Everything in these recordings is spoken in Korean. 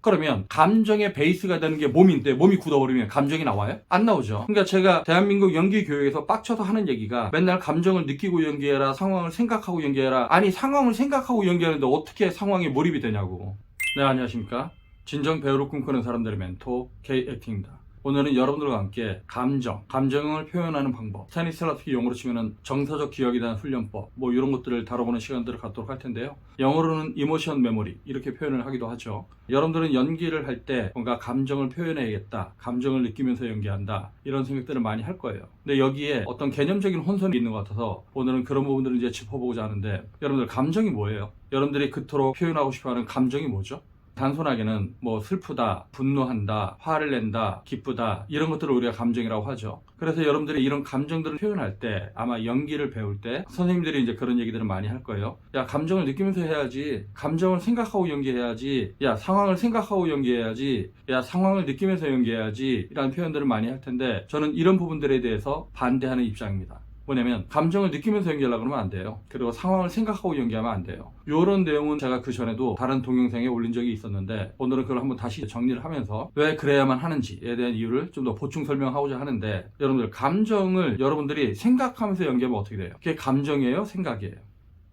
그러면 감정의 베이스가 되는 게 몸인데 몸이 굳어버리면 감정이 나와요? 안 나오죠. 그러니까 제가 대한민국 연기 교육에서 빡쳐서 하는 얘기가 맨날 감정을 느끼고 연기해라, 상황을 생각하고 연기해라. 아니 상황을 생각하고 연기하는데 어떻게 상황에 몰입이 되냐고. 네 안녕하십니까? 진정 배우를 꿈꾸는 사람들의 멘토 K 액팅입니다. 오늘은 여러분들과 함께 감정, 감정을 표현하는 방법, 스타니슬라스키 용어로 치면은 정서적 기억에 대한 훈련법, 뭐 이런 것들을 다뤄보는 시간들을 갖도록 할 텐데요. 영어로는 이모션 메모리 이렇게 표현을 하기도 하죠. 여러분들은 연기를 할 때 뭔가 감정을 표현해야겠다, 감정을 느끼면서 연기한다 이런 생각들을 많이 할 거예요. 근데 여기에 어떤 개념적인 혼선이 있는 것 같아서 오늘은 그런 부분들을 이제 짚어보고자 하는데 여러분들 감정이 뭐예요? 여러분들이 그토록 표현하고 싶어하는 감정이 뭐죠? 단순하게는 뭐 슬프다, 분노한다, 화를 낸다, 기쁘다 이런 것들을 우리가 감정이라고 하죠. 그래서 여러분들이 이런 감정들을 표현할 때 아마 연기를 배울 때 선생님들이 이제 그런 얘기들을 많이 할 거예요. 야 감정을 느끼면서 해야지. 감정을 생각하고 연기해야지. 야 상황을 생각하고 연기해야지. 야 상황을 느끼면서 연기해야지. 이런 표현들을 많이 할 텐데 저는 이런 부분들에 대해서 반대하는 입장입니다. 뭐냐면 감정을 느끼면서 연기하려고 그러면 안 돼요. 그리고 상황을 생각하고 연기하면 안 돼요. 이런 내용은 제가 그 전에도 다른 동영상에 올린 적이 있었는데 오늘은 그걸 한번 다시 정리를 하면서 왜 그래야만 하는지에 대한 이유를 좀 더 보충 설명하고자 하는데 여러분들 감정을 여러분들이 생각하면서 연기하면 어떻게 돼요? 그게 감정이에요? 생각이에요?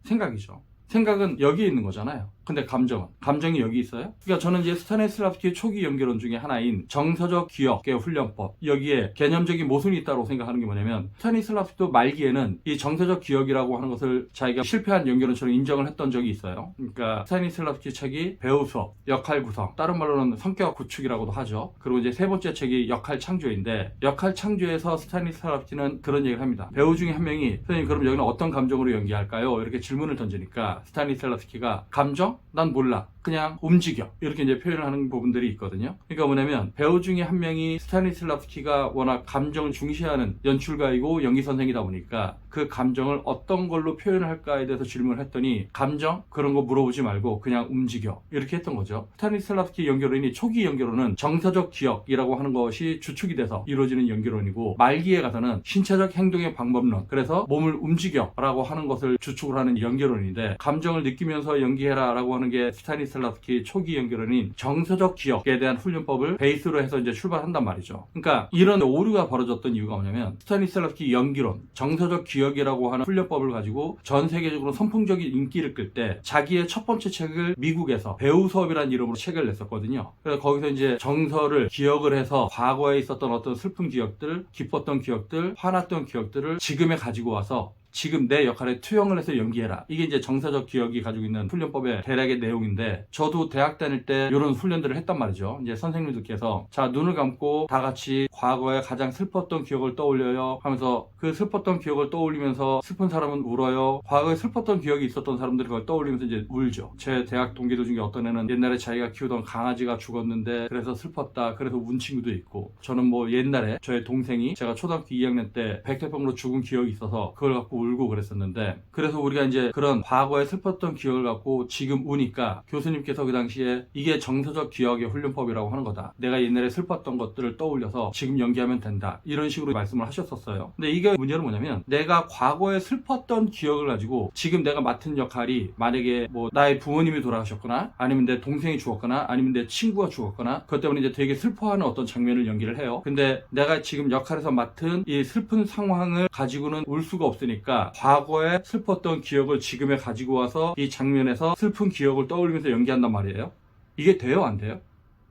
생각이죠. 생각은 여기에 있는 거잖아요. 근데 감정은? 감정이 여기 있어요? 그러니까 저는 이제 스타네스라프스키의 초기 연결론 중에 하나인 정서적 기억의 훈련법 여기에 개념적인 모순이 있다고 생각하는 게 뭐냐면 스타니슬라프스도 말기에는 이 정서적 기억이라고 하는 것을 자기가 실패한 연결론처럼 인정을 했던 적이 있어요. 그러니까 스타니슬라프스키 책이 배우 수업, 역할 구성, 다른 말로는 성격 구축이라고도 하죠. 그리고 이제 세 번째 책이 역할 창조인데 역할 창조에서 스타니슬라프스키는 그런 얘기를 합니다. 배우 중에 한 명이 선생님 그럼 여기는 어떤 감정으로 연기할까요? 이렇게 질문을 던지니까 스타니슬라프스키가 감정? 난 몰라. 그냥 움직여. 이렇게 이제 표현을 하는 부분들이 있거든요. 그러니까 뭐냐면 배우 중에 한 명이 스타니슬라프스키가 워낙 감정을 중시하는 연출가이고 연기 선생이다 보니까 그 감정을 어떤 걸로 표현을 할까에 대해서 질문을 했더니 감정? 그런 거 물어보지 말고 그냥 움직여. 이렇게 했던 거죠. 스타니슬라프스키 연결론이 초기 연결론은 정서적 기억이라고 하는 것이 주축이 돼서 이루어지는 연결론이고 말기에 가서는 신체적 행동의 방법론. 그래서 몸을 움직여라고 하는 것을 주축을 하는 연결론인데 감정을 느끼면서 연기해라라고 하는 게 스타니슬라스키 초기 연결론인 정서적 기억에 대한 훈련법을 베이스로 해서 이제 출발한단 말이죠. 그러니까 이런 오류가 벌어졌던 이유가 뭐냐면 스타니슬라스키 연기론, 정서적 기억이라고 하는 훈련법을 가지고 전 세계적으로 선풍적인 인기를 끌 때 자기의 첫 번째 책을 미국에서 배우 수업이라는 이름으로 책을 냈었거든요. 그래서 거기서 이제 정서를 기억을 해서 과거에 있었던 어떤 슬픈 기억들, 기뻤던 기억들, 화났던 기억들을 지금에 가지고 와서 지금 내 역할에 투영을 해서 연기해라. 이게 이제 정서적 기억이 가지고 있는 훈련법의 대략의 내용인데 저도 대학 다닐 때 이런 훈련들을 했단 말이죠. 이제 선생님들께서 자 눈을 감고 다 같이 과거에 가장 슬펐던 기억을 떠올려요 하면서 그 슬펐던 기억을 떠올리면서 슬픈 사람은 울어요. 과거에 슬펐던 기억이 있었던 사람들이 그걸 떠올리면서 이제 울죠. 제 대학 동기들 중에 어떤 애는 옛날에 자기가 키우던 강아지가 죽었는데 그래서 슬펐다. 그래서 운 친구도 있고 저는 뭐 옛날에 저의 동생이 제가 초등학교 2학년 때 백혈병으로 죽은 기억이 있어서 그걸 갖고 울고 그랬었는데 그래서 우리가 이제 그런 과거에 슬펐던 기억을 갖고 지금 우니까 교수님께서 그 당시에 이게 정서적 기억의 훈련법이라고 하는 거다. 내가 옛날에 슬펐던 것들을 떠올려서 지금 연기하면 된다. 이런 식으로 말씀을 하셨었어요. 근데 이게 문제는 뭐냐면 내가 과거에 슬펐던 기억을 가지고 지금 내가 맡은 역할이 만약에 뭐 나의 부모님이 돌아가셨거나 아니면 내 동생이 죽었거나 아니면 내 친구가 죽었거나 그것 때문에 이제 되게 슬퍼하는 어떤 장면을 연기를 해요. 근데 내가 지금 역할에서 맡은 이 슬픈 상황을 가지고는 울 수가 없으니까 과거에 슬펐던 기억을 지금에 가지고 와서 이 장면에서 슬픈 기억을 떠올리면서 연기한단 말이에요. 이게 돼요? 안 돼요?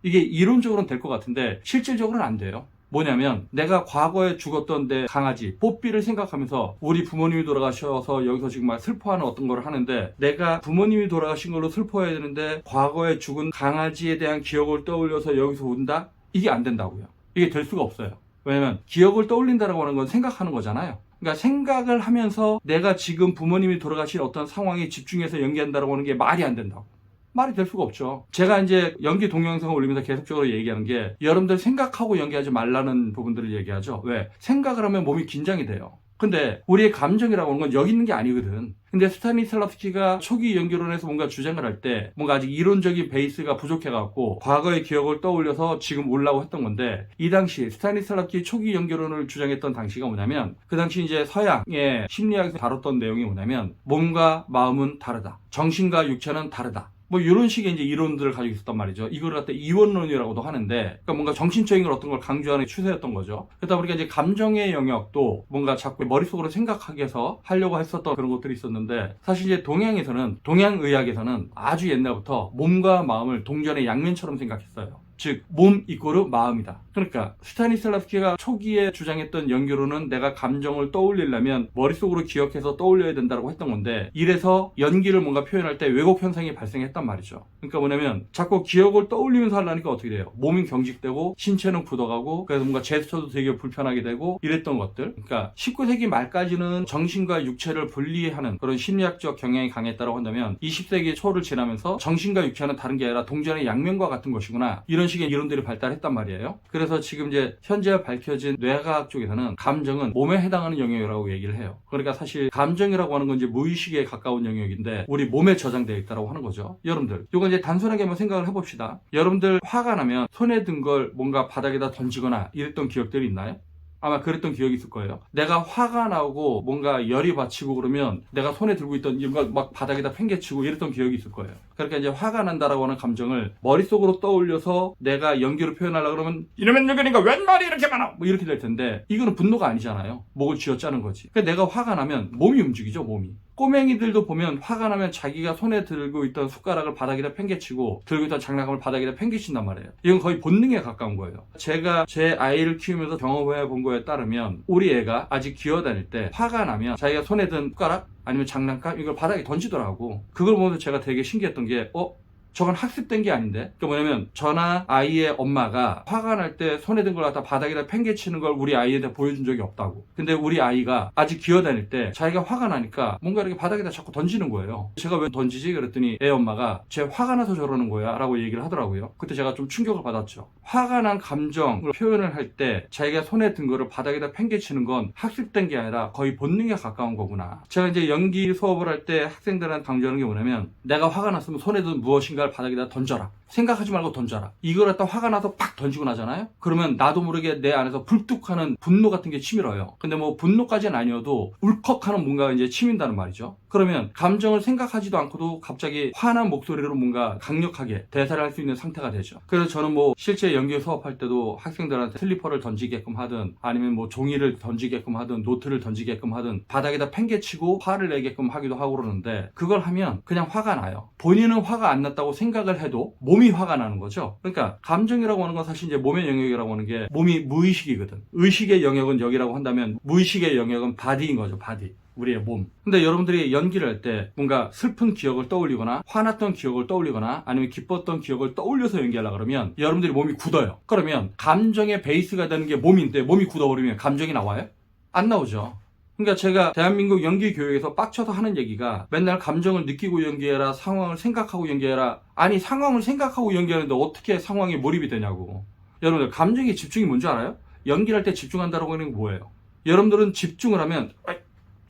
이게 이론적으로는 될 것 같은데 실질적으로는 안 돼요. 뭐냐면 내가 과거에 죽었던 내 강아지 뽀삐를 생각하면서 우리 부모님이 돌아가셔서 여기서 지금 막 슬퍼하는 어떤 걸 하는데 내가 부모님이 돌아가신 걸로 슬퍼해야 되는데 과거에 죽은 강아지에 대한 기억을 떠올려서 여기서 운다? 이게 안 된다고요. 이게 될 수가 없어요. 왜냐면 기억을 떠올린다라고 하는 건 생각하는 거잖아요. 그러니까 생각을 하면서 내가 지금 부모님이 돌아가신 어떤 상황에 집중해서 연기한다라고 하는 게 말이 안 된다고. 말이 될 수가 없죠. 제가 이제 연기 동영상을 올리면서 계속적으로 얘기하는 게 여러분들 생각하고 연기하지 말라는 부분들을 얘기하죠. 왜? 생각을 하면 몸이 긴장이 돼요. 근데 우리의 감정이라고 하는 건 여기 있는 게 아니거든. 근데 스타니슬라프스키가 초기 연결론에서 뭔가 주장을 할 때 뭔가 아직 이론적인 베이스가 부족해갖고 과거의 기억을 떠올려서 지금 올라고 했던 건데 이 당시 스타니슬라프스키 초기 연결론을 주장했던 당시가 뭐냐면 그 당시 이제 서양의 심리학에서 다뤘던 내용이 뭐냐면 몸과 마음은 다르다. 정신과 육체는 다르다. 뭐 이런 식의 이제 이론들을 가지고 있었단 말이죠. 이걸 갖다 이원론이라고도 하는데, 그러니까 뭔가 정신적인 걸 어떤 걸 강조하는 추세였던 거죠. 그러다 보니까 이제 감정의 영역도 뭔가 자꾸 머릿속으로 생각하게 해서 하려고 했었던 그런 것들이 있었는데, 사실 이제 동양에서는, 동양 의학에서는 아주 옛날부터 몸과 마음을 동전의 양면처럼 생각했어요. 즉, 몸 이꼬르 마음이다. 그러니까, 스타니슬라스키가 초기에 주장했던 연기로는 내가 감정을 떠올리려면 머릿속으로 기억해서 떠올려야 된다고 했던 건데, 이래서 연기를 뭔가 표현할 때 왜곡 현상이 발생했단 말이죠. 그러니까 뭐냐면, 자꾸 기억을 떠올리면서 하려니까 어떻게 돼요? 몸이 경직되고, 신체는 굳어가고, 그래서 뭔가 제스처도 되게 불편하게 되고, 이랬던 것들. 그러니까, 19세기 말까지는 정신과 육체를 분리하는 그런 심리학적 경향이 강했다고 한다면, 20세기 초를 지나면서 정신과 육체는 다른 게 아니라 동전의 양면과 같은 것이구나. 이런 식의 이론들이 발달했단 말이에요. 그래서 지금 이제 현재 밝혀진 뇌과학 쪽에서는 감정은 몸에 해당하는 영역이라고 얘기를 해요. 그러니까 사실 감정이라고 하는 건 이제 무의식에 가까운 영역인데 우리 몸에 저장되어 있다고 하는 거죠. 여러분들, 이거 이제 단순하게 한번 생각을 해봅시다. 여러분들 화가 나면 손에 든 걸 뭔가 바닥에다 던지거나 이랬던 기억들이 있나요? 아마 그랬던 기억이 있을 거예요. 내가 화가 나고 뭔가 열이 받치고 그러면 내가 손에 들고 있던 이걸 막 바닥에다 팽개치고 이랬던 기억이 있을 거예요. 그러니까 이제 화가 난다라고 하는 감정을 머릿속으로 떠올려서 내가 연기로 표현하려고 그러면 이러면 여기니까 웬 말이 이렇게 많아! 뭐 이렇게 될 텐데 이거는 분노가 아니잖아요. 목을 쥐어짜는 거지. 그러니까 내가 화가 나면 몸이 움직이죠, 몸이. 꼬맹이들도 보면 화가 나면 자기가 손에 들고 있던 숟가락을 바닥에다 팽개치고 들고 있던 장난감을 바닥에다 팽개친단 말이에요. 이건 거의 본능에 가까운 거예요. 제가 제 아이를 키우면서 경험해 본 거에 따르면 우리 애가 아직 기어다닐 때 화가 나면 자기가 손에 든 숟가락 아니면 장난감 이걸 바닥에 던지더라고. 그걸 보면서 제가 되게 신기했던 게 어? 저건 학습된 게 아닌데? 그 뭐냐면 저나 아이의 엄마가 화가 날 때 손에 든 걸 갖다 바닥에다 팽개치는 걸 우리 아이한테 보여준 적이 없다고. 근데 우리 아이가 아직 기어다닐 때 자기가 화가 나니까 뭔가 이렇게 바닥에다 자꾸 던지는 거예요. 제가 왜 던지지? 그랬더니 애 엄마가 쟤 화가 나서 저러는 거야 라고 얘기를 하더라고요. 그때 제가 좀 충격을 받았죠. 화가 난 감정을 표현을 할 때 자기가 손에 든 거를 바닥에다 팽개치는 건 학습된 게 아니라 거의 본능에 가까운 거구나. 제가 이제 연기 수업을 할 때 학생들한테 강조하는 게 뭐냐면 내가 화가 났으면 손에 든 무엇인가를 바닥에다 던져라. 생각하지 말고 던져라. 이걸 갖다 화가 나서 팍 던지고 나잖아요? 그러면 나도 모르게 내 안에서 불뚝하는 분노 같은 게 치밀어요. 근데 뭐 분노까지는 아니어도 울컥하는 뭔가 이제 치민다는 말이죠. 그러면 감정을 생각하지도 않고도 갑자기 화난 목소리로 뭔가 강력하게 대사를 할 수 있는 상태가 되죠. 그래서 저는 뭐 실제 연기 수업할 때도 학생들한테 슬리퍼를 던지게끔 하든 아니면 뭐 종이를 던지게끔 하든 노트를 던지게끔 하든 바닥에다 팽개치고 화를 내게끔 하기도 하고 그러는데 그걸 하면 그냥 화가 나요. 본인은 화가 안 났다고 생각을 해도 몸이 화가 나는 거죠. 그러니까 감정이라고 하는 건 사실 이제 몸의 영역이라고 하는 게 몸이 무의식이거든. 의식의 영역은 여기라고 한다면 무의식의 영역은 바디인 거죠. 바디. 우리의 몸. 근데 여러분들이 연기를 할 때 뭔가 슬픈 기억을 떠올리거나 화났던 기억을 떠올리거나 아니면 기뻤던 기억을 떠올려서 연기하려고 그러면 여러분들이 몸이 굳어요. 그러면 감정의 베이스가 되는 게 몸인데 몸이 굳어버리면 감정이 나와요? 안 나오죠. 그러니까 제가 대한민국 연기 교육에서 빡쳐서 하는 얘기가 맨날 감정을 느끼고 연기해라, 상황을 생각하고 연기해라. 아니 상황을 생각하고 연기하는데 어떻게 상황에 몰입이 되냐고. 여러분들 감정에 집중이 뭔지 알아요? 연기를 할때 집중한다라고 하는 게 뭐예요? 여러분들은 집중을 하면 아,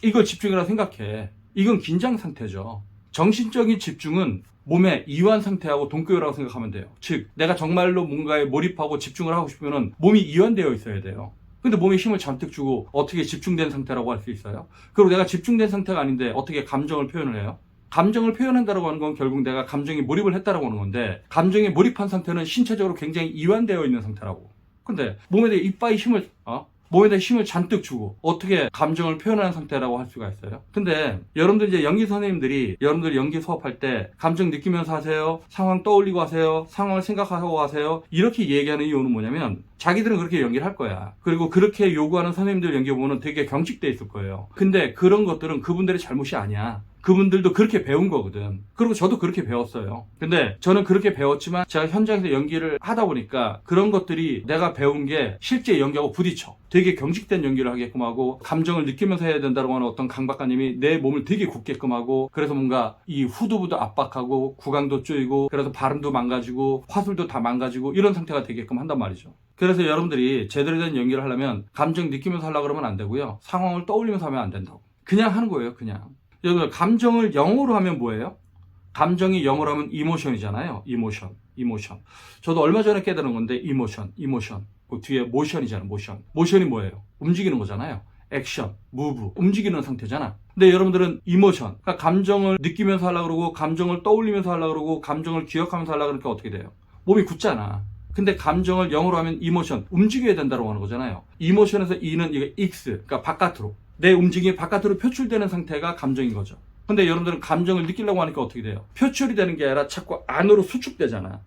이걸 집중이라 생각해. 이건 긴장 상태죠. 정신적인 집중은 몸의 이완 상태하고 동격이라고 생각하면 돼요. 즉, 내가 정말로 뭔가에 몰입하고 집중을 하고 싶으면 몸이 이완되어 있어야 돼요. 근데 몸에 힘을 잔뜩 주고 어떻게 집중된 상태라고 할 수 있어요? 그리고 내가 집중된 상태가 아닌데 어떻게 감정을 표현을 해요? 감정을 표현한다고 하는 건 결국 내가 감정에 몰입을 했다라고 하는 건데 감정에 몰입한 상태는 신체적으로 굉장히 이완되어 있는 상태라고. 근데 몸에 대해 이빠이 힘을 어? 몸에 대해 힘을 잔뜩 주고 어떻게 감정을 표현하는 상태라고 할 수가 있어요. 근데 여러분들 이제 연기 선생님들이 여러분들 연기 수업할 때 감정 느끼면서 하세요. 상황 떠올리고 하세요. 상황을 생각하고 하세요. 이렇게 얘기하는 이유는 뭐냐면 자기들은 그렇게 연기를 할 거야. 그리고 그렇게 요구하는 선생님들 연기 보면 되게 경직돼 있을 거예요. 근데 그런 것들은 그분들의 잘못이 아니야. 그분들도 그렇게 배운 거거든. 그리고 저도 그렇게 배웠어요. 근데 저는 그렇게 배웠지만 제가 현장에서 연기를 하다 보니까 그런 것들이 내가 배운 게 실제 연기하고 부딪혀. 되게 경직된 연기를 하게끔 하고 감정을 느끼면서 해야 된다고 하는 어떤 강 박사님이 내 몸을 되게 굳게끔 하고 그래서 뭔가 이 후두부도 압박하고 구강도 쪼이고 그래서 발음도 망가지고 화술도 다 망가지고 이런 상태가 되게끔 한단 말이죠. 그래서 여러분들이 제대로 된 연기를 하려면 감정 느끼면서 하려고 그러면 안 되고요. 상황을 떠올리면서 하면 안 된다고. 그냥 하는 거예요, 그냥. 여러분 감정을 영어로 하면 뭐예요? 감정이 영어로 하면 이모션이잖아요. 이모션, 이모션. 저도 얼마 전에 깨달은 건데 이모션, 이모션. 그 뒤에 모션이잖아요. 모션. 모션이 뭐예요? 움직이는 거잖아요. 액션, 무브, 움직이는 상태잖아. 근데 여러분들은 이모션, 그러니까 감정을 느끼면서 하려고 그러고, 감정을 떠올리면서 하려고 그러고, 감정을 기억하면서 하려고 그러니까 어떻게 돼요? 몸이 굳잖아. 근데 감정을 영어로 하면 이모션, 움직여야 된다고 하는 거잖아요. 이모션에서 E는 이게 X, 그러니까 바깥으로. 내 움직임이 바깥으로 표출되는 상태가 감정인 거죠. 근데 여러분들은 감정을 느끼려고 하니까 어떻게 돼요? 표출이 되는 게 아니라 자꾸 안으로 수축되잖아.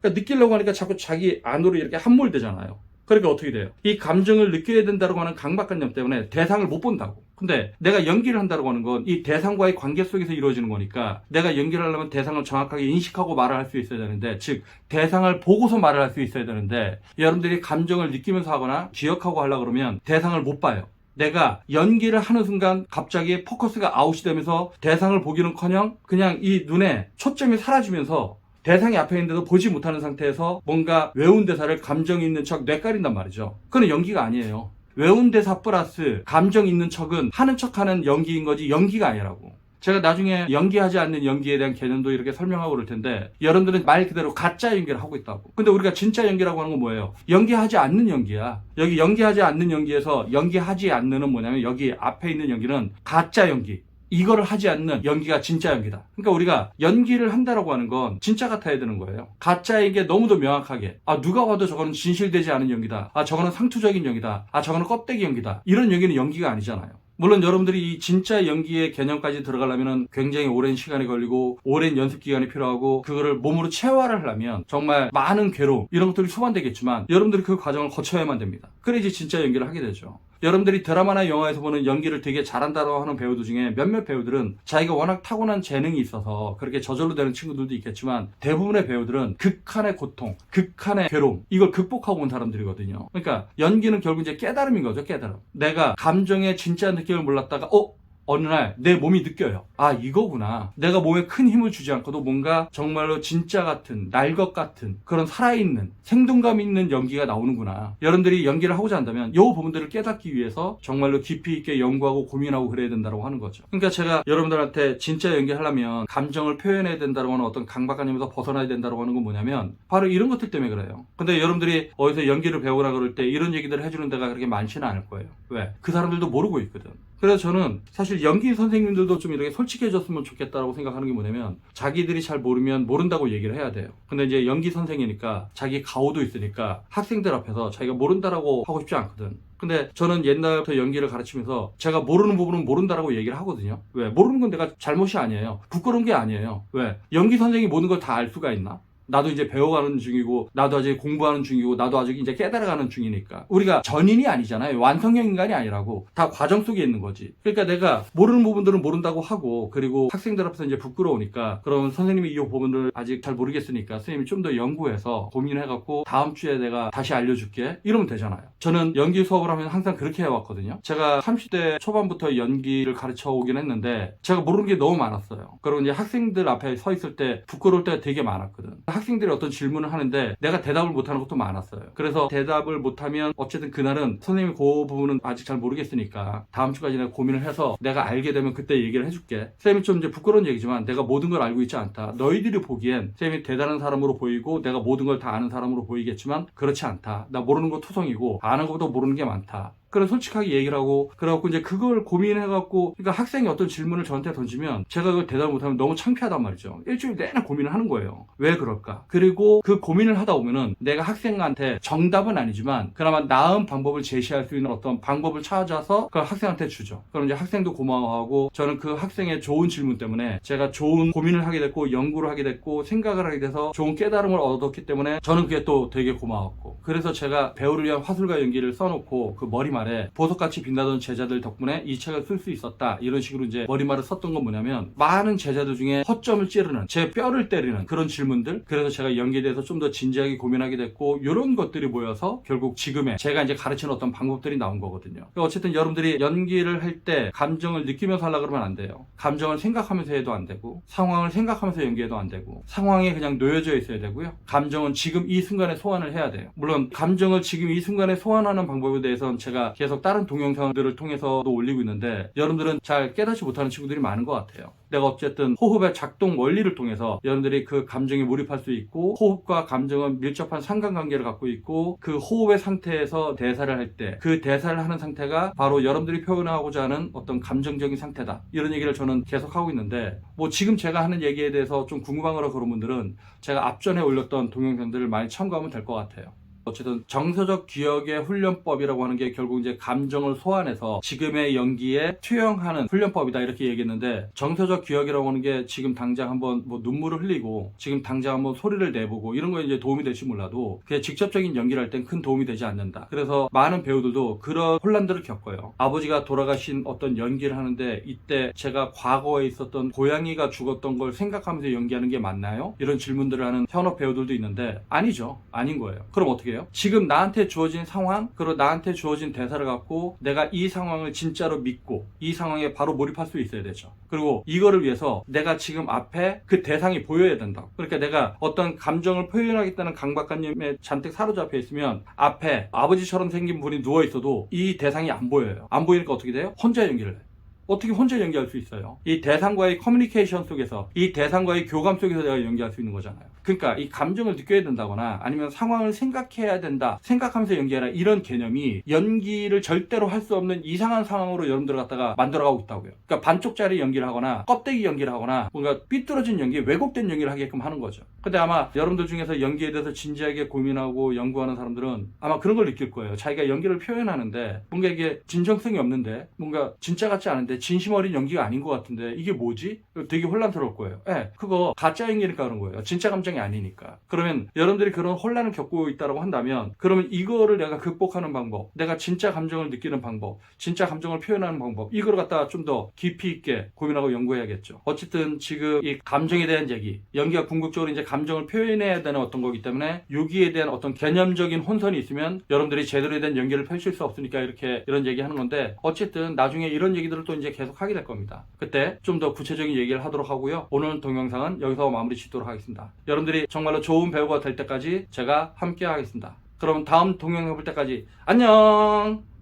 그러니까 느끼려고 하니까 자꾸 자기 안으로 이렇게 함몰되잖아요. 그러니까 어떻게 돼요? 이 감정을 느껴야 된다고 하는 강박관념 때문에 대상을 못 본다고. 근데 내가 연기를 한다고 하는 건 이 대상과의 관계 속에서 이루어지는 거니까 내가 연기를 하려면 대상을 정확하게 인식하고 말을 할 수 있어야 되는데 즉 대상을 보고서 말을 할 수 있어야 되는데 여러분들이 감정을 느끼면서 하거나 기억하고 하려고 그러면 대상을 못 봐요. 내가 연기를 하는 순간 갑자기 포커스가 아웃이 되면서 대상을 보기는커녕 그냥 이 눈에 초점이 사라지면서 대상이 앞에 있는데도 보지 못하는 상태에서 뭔가 외운 대사를 감정 있는 척 뇌까린단 말이죠. 그건 연기가 아니에요. 외운 대사 플러스 감정 있는 척은 하는 척하는 연기인 거지 연기가 아니라고. 제가 나중에 연기하지 않는 연기에 대한 개념도 이렇게 설명하고 그럴 텐데 여러분들은 말 그대로 가짜 연기를 하고 있다고. 근데 우리가 진짜 연기라고 하는 건 뭐예요? 연기하지 않는 연기야. 여기 연기하지 않는 연기에서 연기하지 않는은 뭐냐면 여기 앞에 있는 연기는 가짜 연기. 이거를 하지 않는 연기가 진짜 연기다. 그러니까 우리가 연기를 한다라고 하는 건 진짜 같아야 되는 거예요. 가짜에게 너무도 명확하게 아 누가 봐도 저거는 진실되지 않은 연기다. 아 저거는 상투적인 연기다. 아 저거는 껍데기 연기다. 이런 연기는 연기가 아니잖아요. 물론 여러분들이 이 진짜 연기의 개념까지 들어가려면 굉장히 오랜 시간이 걸리고 오랜 연습 기간이 필요하고 그거를 몸으로 체화를 하려면 정말 많은 괴로움 이런 것들이 소환되겠지만 여러분들이 그 과정을 거쳐야만 됩니다. 그래야지 진짜 연기를 하게 되죠. 여러분들이 드라마나 영화에서 보는 연기를 되게 잘한다고 하는 배우들 중에 몇몇 배우들은 자기가 워낙 타고난 재능이 있어서 그렇게 저절로 되는 친구들도 있겠지만 대부분의 배우들은 극한의 고통, 극한의 괴로움 이걸 극복하고 온 사람들이거든요. 그러니까 연기는 결국 이제 깨달음인 거죠, 깨달음. 내가 감정의 진짜 느낌을 몰랐다가 어? 어느 날 내 몸이 느껴요. 아, 이거구나. 내가 몸에 큰 힘을 주지 않고도 뭔가 정말로 진짜 같은, 날 것 같은, 그런 살아있는, 생동감 있는 연기가 나오는구나. 여러분들이 연기를 하고자 한다면 이 부분들을 깨닫기 위해서 정말로 깊이 있게 연구하고 고민하고 그래야 된다고 하는 거죠. 그러니까 제가 여러분들한테 진짜 연기하려면 감정을 표현해야 된다고 하는 어떤 강박관념에서 벗어나야 된다고 하는 건 뭐냐면 바로 이런 것들 때문에 그래요. 근데 여러분들이 어디서 연기를 배우라 그럴 때 이런 얘기들을 해주는 데가 그렇게 많지는 않을 거예요. 왜? 그 사람들도 모르고 있거든. 그래서 저는 사실 연기 선생님들도 좀 이렇게 솔직해졌으면 좋겠다라고 생각하는 게 뭐냐면 자기들이 잘 모르면 모른다고 얘기를 해야 돼요. 근데 이제 연기 선생이니까 자기 가오도 있으니까 학생들 앞에서 자기가 모른다라고 하고 싶지 않거든. 근데 저는 옛날부터 연기를 가르치면서 제가 모르는 부분은 모른다라고 얘기를 하거든요. 왜? 모르는 건 내가 잘못이 아니에요. 부끄러운 게 아니에요. 왜? 연기 선생이 모든 걸 다 알 수가 있나? 나도 이제 배워가는 중이고 나도 아직 공부하는 중이고 나도 아직 이제 깨달아가는 중이니까. 우리가 전인이 아니잖아요. 완성형 인간이 아니라고. 다 과정 속에 있는 거지. 그러니까 내가 모르는 부분들은 모른다고 하고 그리고 학생들 앞에서 이제 부끄러우니까 그럼 선생님이 이 부분을 아직 잘 모르겠으니까 선생님이 좀 더 연구해서 고민해갖고 다음 주에 내가 다시 알려줄게. 이러면 되잖아요. 저는 연기 수업을 하면 항상 그렇게 해왔거든요. 제가 30대 초반부터 연기를 가르쳐 오긴 했는데 제가 모르는 게 너무 많았어요. 그리고 이제 학생들 앞에 서 있을 때 부끄러울 때가 되게 많았거든 학생들이 어떤 질문을 하는데 내가 대답을 못하는 것도 많았어요. 그래서 대답을 못하면 어쨌든 그날은 선생님이 그 부분은 아직 잘 모르겠으니까 다음 주까지 내가 고민을 해서 내가 알게 되면 그때 얘기를 해줄게. 선생님이 좀 이제 부끄러운 얘기지만 내가 모든 걸 알고 있지 않다. 너희들이 보기엔 선생님이 대단한 사람으로 보이고 내가 모든 걸 다 아는 사람으로 보이겠지만 그렇지 않다. 나 모르는 거 투성이고 아는 것보다 모르는 게 많다. 그런 솔직하게 얘기를 하고 그래갖고 이제 그걸 고민해갖고 그러니까 학생이 어떤 질문을 저한테 던지면 제가 그걸 대답 못하면 너무 창피하단 말이죠. 일주일 내내 고민을 하는 거예요. 왜 그럴까? 그리고 그 고민을 하다 보면은 내가 학생한테 정답은 아니지만 그나마 나은 방법을 제시할 수 있는 어떤 방법을 찾아서 그걸 학생한테 주죠. 그럼 이제 학생도 고마워하고 저는 그 학생의 좋은 질문 때문에 제가 좋은 고민을 하게 됐고 연구를 하게 됐고 생각을 하게 돼서 좋은 깨달음을 얻었기 때문에 저는 그게 또 되게 고마웠고 그래서 제가 배우를 위한 화술과 연기를 써놓고 그 머리 말에 보석같이 빛나던 제자들 덕분에 이 책을 쓸 수 있었다. 이런 식으로 이제 머리말을 썼던 건 뭐냐면 많은 제자들 중에 허점을 찌르는 제 뼈를 때리는 그런 질문들. 그래서 제가 연기에 대해서 좀 더 진지하게 고민하게 됐고 이런 것들이 모여서 결국 지금의 제가 이제 가르치는 어떤 방법들이 나온 거거든요. 그러니까 어쨌든 여러분들이 연기를 할 때 감정을 느끼면서 하려고 그러면 안 돼요. 감정을 생각하면서 해도 안 되고 상황을 생각하면서 연기해도 안 되고 상황에 그냥 놓여져 있어야 되고요. 감정은 지금 이 순간에 소환을 해야 돼요. 물론 감정을 지금 이 순간에 소환하는 방법에 대해서는 제가 계속 다른 동영상들을 통해서도 올리고 있는데 여러분들은 잘 깨닫지 못하는 친구들이 많은 것 같아요. 내가 어쨌든 호흡의 작동 원리를 통해서 여러분들이 그 감정에 몰입할 수 있고 호흡과 감정은 밀접한 상관관계를 갖고 있고 그 호흡의 상태에서 대사를 할 때 그 대사를 하는 상태가 바로 여러분들이 표현하고자 하는 어떤 감정적인 상태다 이런 얘기를 저는 계속 하고 있는데 뭐 지금 제가 하는 얘기에 대해서 좀 궁금하거나 그런 분들은 제가 앞전에 올렸던 동영상들을 많이 참고하면 될 것 같아요. 어쨌든 정서적 기억의 훈련법이라고 하는 게 결국 이제 감정을 소환해서 지금의 연기에 투영하는 훈련법이다 이렇게 얘기했는데 정서적 기억이라고 하는 게 지금 당장 한번 뭐 눈물을 흘리고 지금 당장 한번 소리를 내보고 이런 거에 이제 도움이 될지 몰라도 그게 직접적인 연기를 할 땐 큰 도움이 되지 않는다. 그래서 많은 배우들도 그런 혼란들을 겪어요. 아버지가 돌아가신 어떤 연기를 하는데 이때 제가 과거에 있었던 고양이가 죽었던 걸 생각하면서 연기하는 게 맞나요? 이런 질문들을 하는 현업 배우들도 있는데 아니죠. 아닌 거예요. 그럼 어떻게 해요? 지금 나한테 주어진 상황, 그리고 나한테 주어진 대사를 갖고 내가 이 상황을 진짜로 믿고 이 상황에 바로 몰입할 수 있어야 되죠. 그리고 이거를 위해서 내가 지금 앞에 그 대상이 보여야 된다. 그러니까 내가 어떤 감정을 표현하겠다는 강박관념에 잔뜩 사로잡혀 있으면 앞에 아버지처럼 생긴 분이 누워 있어도 이 대상이 안 보여요. 안 보이니까 어떻게 돼요? 혼자 연기를 해요. 어떻게 혼자 연기할 수 있어요? 이 대상과의 커뮤니케이션 속에서, 이 대상과의 교감 속에서 내가 연기할 수 있는 거잖아요. 그러니까 이 감정을 느껴야 된다거나 아니면 상황을 생각해야 된다, 생각하면서 연기하라 이런 개념이 연기를 절대로 할 수 없는 이상한 상황으로 여러분들 갖다가 만들어가고 있다고요. 그러니까 반쪽짜리 연기를 하거나 껍데기 연기를 하거나 뭔가 삐뚤어진 연기, 왜곡된 연기를 하게끔 하는 거죠. 근데 아마 여러분들 중에서 연기에 대해서 진지하게 고민하고 연구하는 사람들은 아마 그런 걸 느낄 거예요. 자기가 연기를 표현하는데 뭔가 이게 진정성이 없는데 뭔가 진짜 같지 않은데 진심 어린 연기가 아닌 것 같은데 이게 뭐지? 되게 혼란스러울 거예요. 예, 그거 가짜 연기니까 그런 거예요. 진짜 감정이 아니니까. 그러면 여러분들이 그런 혼란을 겪고 있다고 한다면 그러면 이거를 내가 극복하는 방법, 내가 진짜 감정을 느끼는 방법, 진짜 감정을 표현하는 방법 이걸 갖다가 좀 더 깊이 있게 고민하고 연구해야겠죠. 어쨌든 지금 이 감정에 대한 얘기, 연기가 궁극적으로 이제 감정을 표현해야 되는 어떤 거기 때문에 여기에 대한 어떤 개념적인 혼선이 있으면 여러분들이 제대로 된 연기를 펼칠 수 없으니까 이렇게 이런 얘기 하는 건데 어쨌든 나중에 이런 얘기들을 또 이제 계속 하게 될 겁니다. 그때 좀 더 구체적인 얘기를 하도록 하고요. 오늘 동영상은 여기서 마무리 짓도록 하겠습니다. 여러분들이 정말로 좋은 배우가 될 때까지 제가 함께 하겠습니다. 그럼 다음 동영상 볼 때까지 안녕!